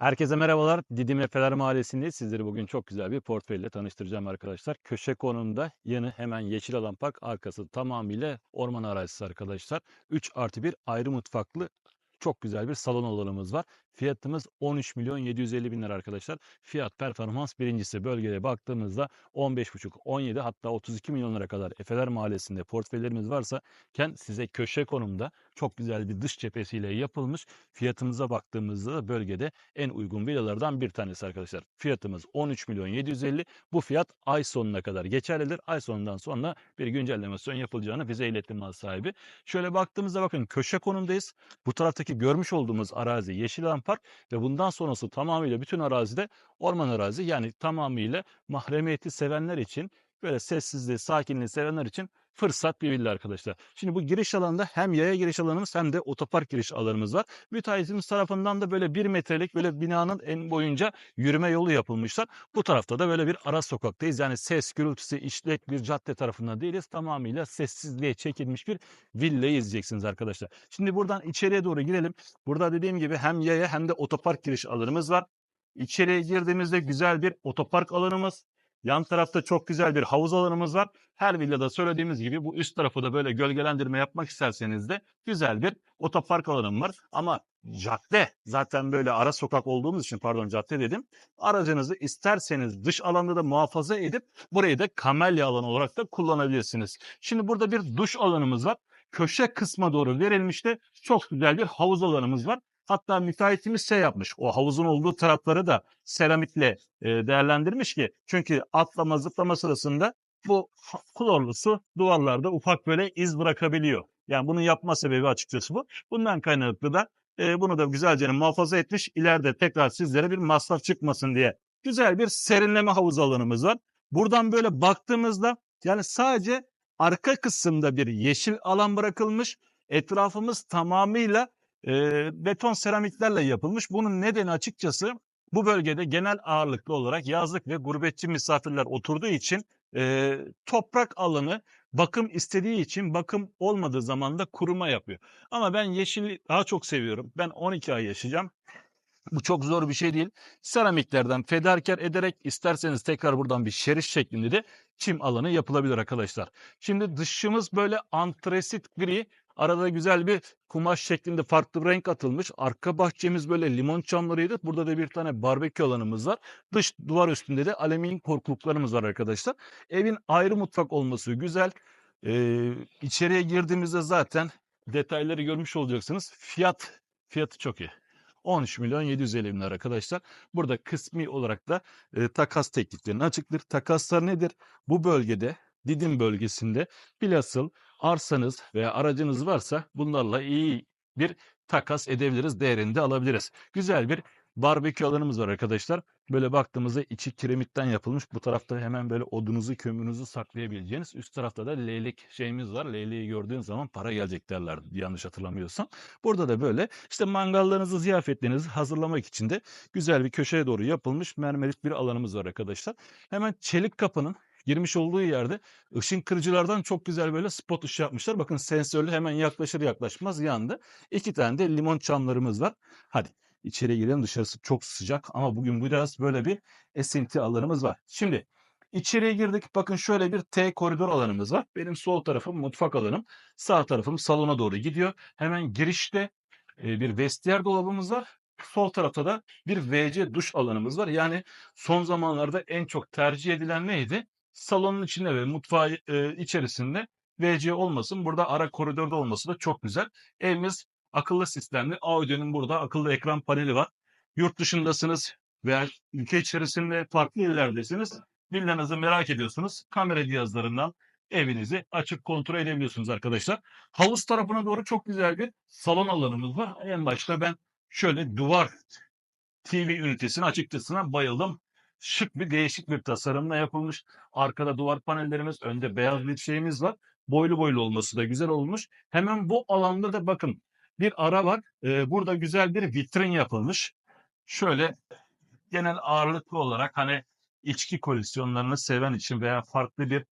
Herkese merhabalar. Didim Efeler Mahallesi'ndeyiz. Sizleri bugün çok güzel bir portföyle tanıştıracağım arkadaşlar. Köşe konumda yanı hemen Yeşil Alan Park arkası tamamıyla orman arazisi arkadaşlar. 3 artı 1 ayrı mutfaklı çok güzel bir salon alanımız var. Fiyatımız 13 milyon 750 bin lira arkadaşlar. Fiyat performans birincisi bölgeye baktığımızda 15,5 17 hatta 32 milyonlara kadar Efeler Mahallesi'nde portföylerimiz varsa ken size köşe konumda çok güzel bir dış cephesiyle yapılmış. Fiyatımıza baktığımızda da bölgede en uygun villalardan bir tanesi arkadaşlar. Fiyatımız 13 milyon 750. Bu fiyat ay sonuna kadar geçerlidir. Ay sonundan sonra bir güncellemasyon yapılacağını bize iletti mal sahibi. Şöyle baktığımızda bakın köşe konumdayız. Bu taraftaki görmüş olduğumuz arazi Yeşil Alan Park ve bundan sonrası tamamıyla bütün arazide orman arazi yani tamamıyla mahremiyeti sevenler için böyle sessizliği, sakinliği sevenler için fırsat bir villa arkadaşlar. Şimdi bu giriş alanında hem yaya giriş alanımız hem de otopark giriş alanımız var. Müteahhitimiz tarafından da böyle bir metrelik böyle binanın en boyunca yürüme yolu yapılmışlar. Bu tarafta da böyle bir ara sokaktayız. Yani ses gürültüsü işlek bir cadde tarafından değiliz. Tamamıyla sessizliğe çekilmiş bir villayı izleyeceksiniz arkadaşlar. Şimdi buradan içeriye doğru girelim. Burada dediğim gibi hem yaya hem de otopark giriş alanımız var. İçeriye girdiğimizde güzel bir otopark alanımız. Yan tarafta çok güzel bir havuz alanımız var. Her villada söylediğimiz gibi bu üst tarafı da böyle gölgelendirme yapmak isterseniz de güzel bir otopark alanım var. Ama cadde zaten böyle ara sokak olduğumuz için pardon cadde dedim. Aracınızı isterseniz dış alanda da muhafaza edip burayı da kamelya alanı olarak da kullanabilirsiniz. Şimdi burada bir duş alanımız var. Köşe kısma doğru verilmiş de çok güzel bir havuz alanımız var. Hatta müteahhitimiz şey yapmış. O havuzun olduğu tarafları da seramikle e, değerlendirmiş ki çünkü atlama zıplama sırasında bu klorlu su duvarlarda ufak böyle iz bırakabiliyor. Yani bunun yapma sebebi açıkçası bu. Bundan kaynaklı da e, bunu da güzelce muhafaza etmiş. İleride tekrar sizlere bir masraf çıkmasın diye. Güzel bir serinleme havuz alanımız var. Buradan böyle baktığımızda yani sadece arka kısımda bir yeşil alan bırakılmış. Etrafımız tamamıyla e, beton seramiklerle yapılmış. Bunun nedeni açıkçası bu bölgede genel ağırlıklı olarak yazlık ve gurbetçi misafirler oturduğu için e, toprak alanı bakım istediği için bakım olmadığı zaman da kuruma yapıyor. Ama ben yeşili daha çok seviyorum. Ben 12 ay yaşayacağım. Bu çok zor bir şey değil. Seramiklerden fedakar ederek isterseniz tekrar buradan bir şeriş şeklinde de çim alanı yapılabilir arkadaşlar. Şimdi dışımız böyle antresit gri. Arada güzel bir kumaş şeklinde farklı bir renk atılmış. Arka bahçemiz böyle limon çamlarıydı. Burada da bir tane barbekü alanımız var. Dış duvar üstünde de alüminyum korkuluklarımız var arkadaşlar. Evin ayrı mutfak olması güzel. Ee, içeriye girdiğimizde zaten detayları görmüş olacaksınız. Fiyat fiyatı çok iyi. 13 milyon 750 bin arkadaşlar. Burada kısmi olarak da e, takas tekliflerini açıktır. Takaslar nedir? Bu bölgede Didim bölgesinde bilhasıl arsanız veya aracınız varsa bunlarla iyi bir takas edebiliriz. Değerini de alabiliriz. Güzel bir barbekü alanımız var arkadaşlar. Böyle baktığımızda içi kiremitten yapılmış. Bu tarafta hemen böyle odunuzu, kömürünüzü saklayabileceğiniz. Üst tarafta da leylek şeyimiz var. Leyleği gördüğün zaman para gelecek derler yanlış hatırlamıyorsam. Burada da böyle işte mangallarınızı, ziyafetlerinizi hazırlamak için de güzel bir köşeye doğru yapılmış mermerik bir alanımız var arkadaşlar. Hemen çelik kapının girmiş olduğu yerde ışın kırıcılardan çok güzel böyle spot ışığı yapmışlar. Bakın sensörlü hemen yaklaşır yaklaşmaz yandı. İki tane de limon çamlarımız var. Hadi içeri girelim dışarısı çok sıcak ama bugün biraz böyle bir esinti alanımız var. Şimdi içeriye girdik. Bakın şöyle bir T koridor alanımız var. Benim sol tarafım mutfak alanım. Sağ tarafım salona doğru gidiyor. Hemen girişte e, bir vestiyer dolabımız var. Sol tarafta da bir WC duş alanımız var. Yani son zamanlarda en çok tercih edilen neydi? Salonun içinde ve mutfağı e, içerisinde WC olmasın. Burada ara koridorda olması da çok güzel. Evimiz akıllı sistemli. Audio'nun burada akıllı ekran paneli var. Yurt dışındasınız veya ülke içerisinde farklı illerdesiniz. Villanızı merak ediyorsunuz. Kamera cihazlarından evinizi açıp kontrol edebiliyorsunuz arkadaşlar. Havuz tarafına doğru çok güzel bir salon alanımız var. En başta ben şöyle duvar TV ünitesine açıkçası bayıldım. Şık bir değişik bir tasarımla yapılmış. Arkada duvar panellerimiz, önde beyaz bir şeyimiz var. Boylu boylu olması da güzel olmuş. Hemen bu alanda da bakın bir ara var. Ee, burada güzel bir vitrin yapılmış. Şöyle genel ağırlıklı olarak hani içki koleksiyonlarını seven için veya farklı bir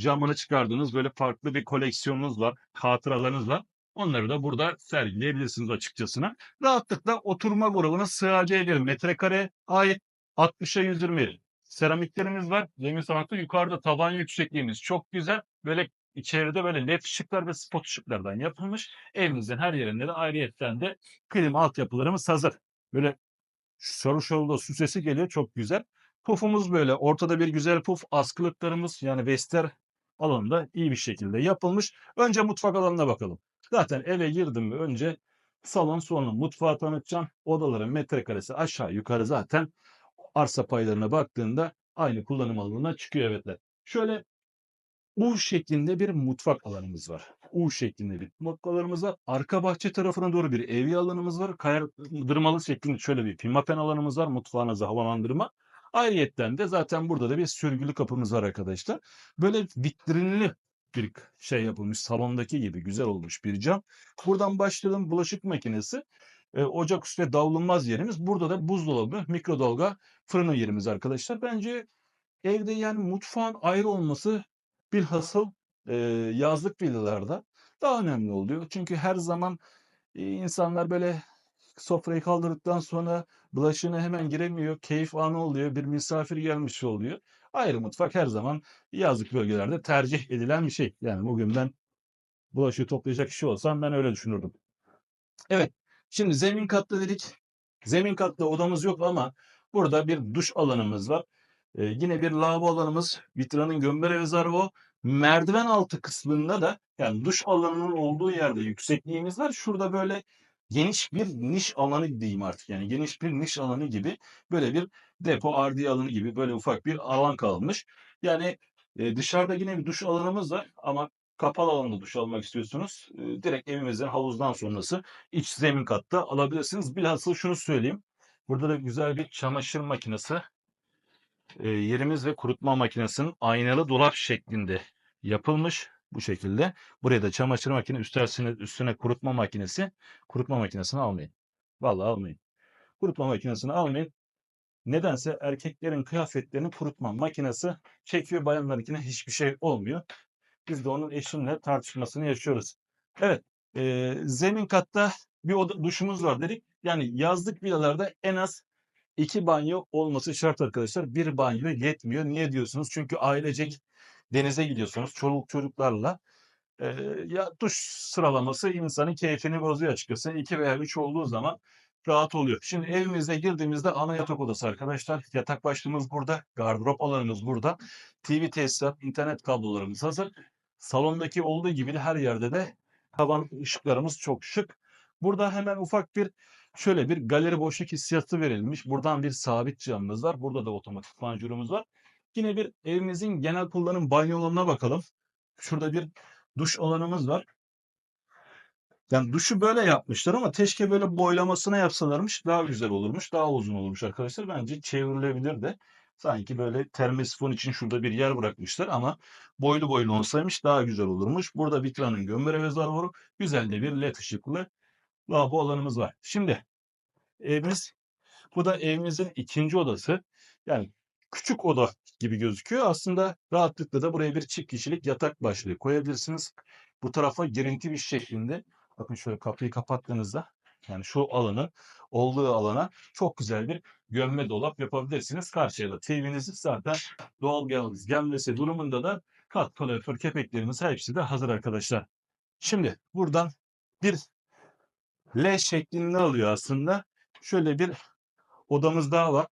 camını çıkardığınız böyle farklı bir koleksiyonunuz var, hatıralarınız var. Onları da burada sergileyebilirsiniz açıkçasına. Rahatlıkla oturma grubuna sığabilir. Metrekare ait 60'a 120 seramiklerimiz var. Zemin sanatı yukarıda taban yüksekliğimiz çok güzel. Böyle içeride böyle led ışıklar ve spot ışıklardan yapılmış. Evimizin her yerinde de ayrıyetten de klima altyapılarımız hazır. Böyle sarı şolda su sesi geliyor çok güzel. Pufumuz böyle ortada bir güzel puf askılıklarımız yani vester alanında iyi bir şekilde yapılmış. Önce mutfak alanına bakalım. Zaten eve girdim mi önce salon sonra mutfağı tanıtacağım. Odaların metrekaresi aşağı yukarı zaten arsa paylarına baktığında aynı kullanım alanına çıkıyor evetler. Şöyle U şeklinde bir mutfak alanımız var. U şeklinde bir mutfak alanımız var. Arka bahçe tarafına doğru bir evi alanımız var. Kaydırmalı şeklinde şöyle bir pimapen alanımız var. Mutfağınıza havalandırma. Ayrıyetten de zaten burada da bir sürgülü kapımız var arkadaşlar. Böyle vitrinli bir şey yapılmış. Salondaki gibi güzel olmuş bir cam. Buradan başlayalım. Bulaşık makinesi. Ocak üstü davulunmaz yerimiz. Burada da buzdolabı, mikrodalga, fırını yerimiz arkadaşlar. Bence evde yani mutfağın ayrı olması bilhasıl e, yazlık villalarda daha önemli oluyor. Çünkü her zaman e, insanlar böyle sofrayı kaldırdıktan sonra bulaşığına hemen giremiyor. Keyif anı oluyor. Bir misafir gelmiş oluyor. Ayrı mutfak her zaman yazlık bölgelerde tercih edilen bir şey. Yani bugün ben bulaşığı toplayacak kişi olsam ben öyle düşünürdüm. Evet. Şimdi zemin katta dedik. Zemin katta odamız yok ama burada bir duş alanımız var. Ee, yine bir lavabo alanımız. Vitranın gömbere rezervo. Merdiven altı kısmında da yani duş alanının olduğu yerde yüksekliğimiz var. Şurada böyle geniş bir niş alanı diyeyim artık. Yani geniş bir niş alanı gibi böyle bir depo ardiye alanı gibi böyle ufak bir alan kalmış. Yani e, dışarıda yine bir duş alanımız var ama kapalı alanda duş almak istiyorsunuz. Direkt evimizden havuzdan sonrası iç zemin katta alabilirsiniz. Bilhassa şunu söyleyeyim. Burada da güzel bir çamaşır makinesi yerimiz ve kurutma makinesinin aynalı dolap şeklinde yapılmış bu şekilde. Buraya da çamaşır makine üstüne, üstüne kurutma makinesi. Kurutma makinesini almayın. Vallahi almayın. Kurutma makinesini almayın. Nedense erkeklerin kıyafetlerini kurutma makinesi çekiyor. Bayanlarınkine hiçbir şey olmuyor. Biz de onun eşimle tartışmasını yaşıyoruz. Evet. E, zemin katta bir oda, duşumuz var dedik. Yani yazlık villalarda en az iki banyo olması şart arkadaşlar. Bir banyo yetmiyor. Niye diyorsunuz? Çünkü ailecek denize gidiyorsunuz çoluk çocuklarla. Ee, ya duş sıralaması insanın keyfini bozuyor açıkçası. İki veya üç olduğu zaman rahat oluyor. Şimdi evimize girdiğimizde ana yatak odası arkadaşlar. Yatak başlığımız burada. Gardırop alanımız burada. TV tesisat, internet kablolarımız hazır. Salondaki olduğu gibi her yerde de tavan ışıklarımız çok şık. Burada hemen ufak bir şöyle bir galeri boşluk hissiyatı verilmiş. Buradan bir sabit camımız var. Burada da otomatik panjurumuz var. Yine bir evimizin genel kullanım banyo alanına bakalım. Şurada bir duş alanımız var. Yani duşu böyle yapmışlar ama keşke böyle boylamasına yapsalarmış daha güzel olurmuş. Daha uzun olurmuş arkadaşlar. Bence çevrilebilir de. Sanki böyle termosifon için şurada bir yer bırakmışlar ama boylu boylu olsaymış daha güzel olurmuş. Burada Vitra'nın gömere rezervuarı güzel de bir led ışıklı lavabo alanımız var. Şimdi evimiz bu da evimizin ikinci odası. Yani küçük oda gibi gözüküyor. Aslında rahatlıkla da buraya bir çift kişilik yatak başlığı koyabilirsiniz. Bu tarafa girinti bir şeklinde. Bakın şöyle kapıyı kapattığınızda yani şu alanı olduğu alana çok güzel bir gömme dolap yapabilirsiniz. Karşıya da TV'nizi zaten doğal gaz gelmesi durumunda da kat kalorifer kepeklerimiz hepsi de hazır arkadaşlar. Şimdi buradan bir L şeklinde alıyor aslında. Şöyle bir odamız daha var.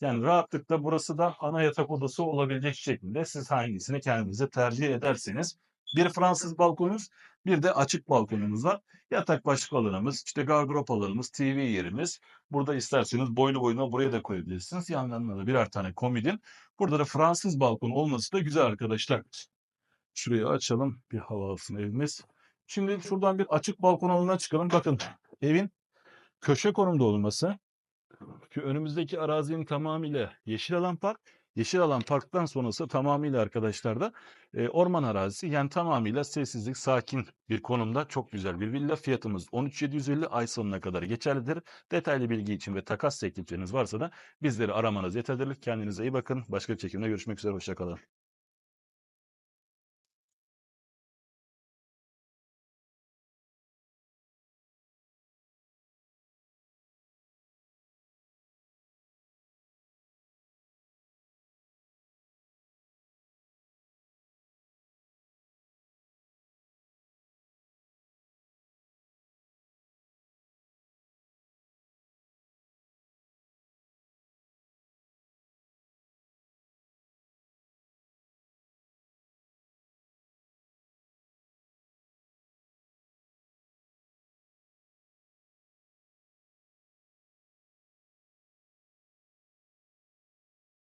Yani rahatlıkla burası da ana yatak odası olabilecek şekilde siz hangisini kendinize tercih ederseniz. Bir Fransız balkonumuz, bir de açık balkonumuz var. Yatak başlık alanımız, işte gardırop alanımız, TV yerimiz. Burada isterseniz boylu boyuna buraya da koyabilirsiniz. Yanlarına da birer tane komodin. Burada da Fransız balkon olması da güzel arkadaşlar. Şurayı açalım. Bir hava alsın evimiz. Şimdi şuradan bir açık balkon alanına çıkalım. Bakın evin köşe konumda olması. Şu önümüzdeki arazinin tamamıyla yeşil alan park. Yeşil alan parktan sonrası tamamıyla arkadaşlar da e, orman arazisi. Yani tamamıyla sessizlik, sakin bir konumda çok güzel bir villa. Fiyatımız 13.750 ay sonuna kadar geçerlidir. Detaylı bilgi için ve takas teklifleriniz varsa da bizleri aramanız yeterlidir. Kendinize iyi bakın. Başka bir çekimde görüşmek üzere. Hoşçakalın.